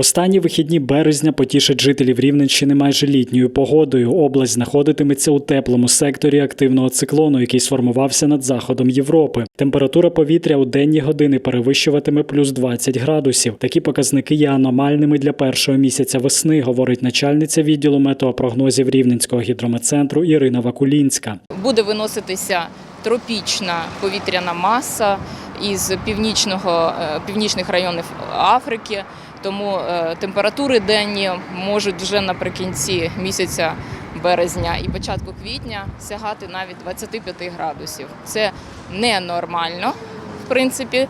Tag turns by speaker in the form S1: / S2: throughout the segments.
S1: Останні вихідні березня потішать жителів Рівненщини майже літньою погодою. Область знаходитиметься у теплому секторі активного циклону, який сформувався над заходом Європи. Температура повітря у денні години перевищуватиме плюс 20 градусів. Такі показники є аномальними для першого місяця весни, говорить начальниця відділу метеопрогнозів Рівненського гідрометцентру Ірина Вакулінська.
S2: буде виноситися тропічна повітряна маса із північного, е, північних районів Африки. Тому е, температури денні можуть вже наприкінці місяця березня і початку квітня сягати навіть 25 градусів. Це ненормально, в принципі,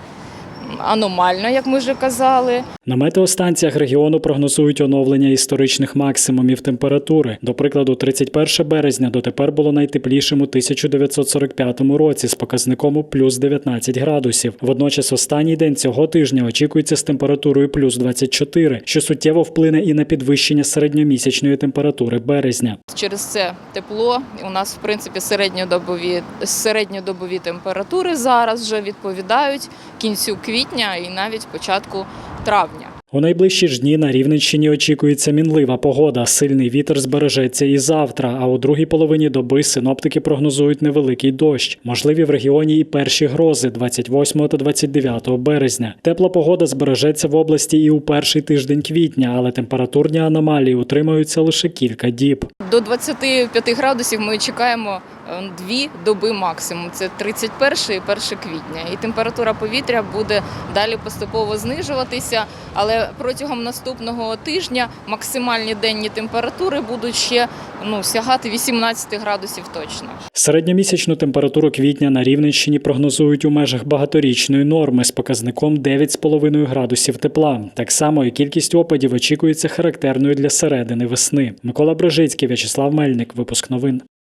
S2: аномально, як ми вже казали.
S1: На метеостанціях регіону прогнозують оновлення історичних максимумів температури. До прикладу, 31 березня дотепер було найтеплішим у 1945 році з показником у плюс 19 градусів. Водночас останній день цього тижня очікується з температурою плюс 24, що суттєво вплине і на підвищення середньомісячної температури березня.
S2: Через це тепло у нас в принципі середньодобові середньодобові температури зараз вже відповідають кінцю квітня і навіть початку травня.
S1: У найближчі ж дні на Рівненщині очікується мінлива погода. Сильний вітер збережеться і завтра. А у другій половині доби синоптики прогнозують невеликий дощ. Можливі в регіоні і перші грози 28 та 29 березня. Тепла погода збережеться в області і у перший тиждень квітня, але температурні аномалії утримаються лише кілька діб.
S2: До 25 градусів ми чекаємо е, дві доби максимум. Це 31 і 1 квітня. І температура повітря буде далі поступово знижуватися. Але протягом наступного тижня максимальні денні температури будуть ще ну сягати 18 градусів точно.
S1: Середньомісячну температуру квітня на Рівненщині прогнозують у межах багаторічної норми з показником 9,5 градусів тепла. Так само і кількість опадів очікується характерною для середини весни. Микола Брижицький, В'ячеслав Мельник. Випуск новин.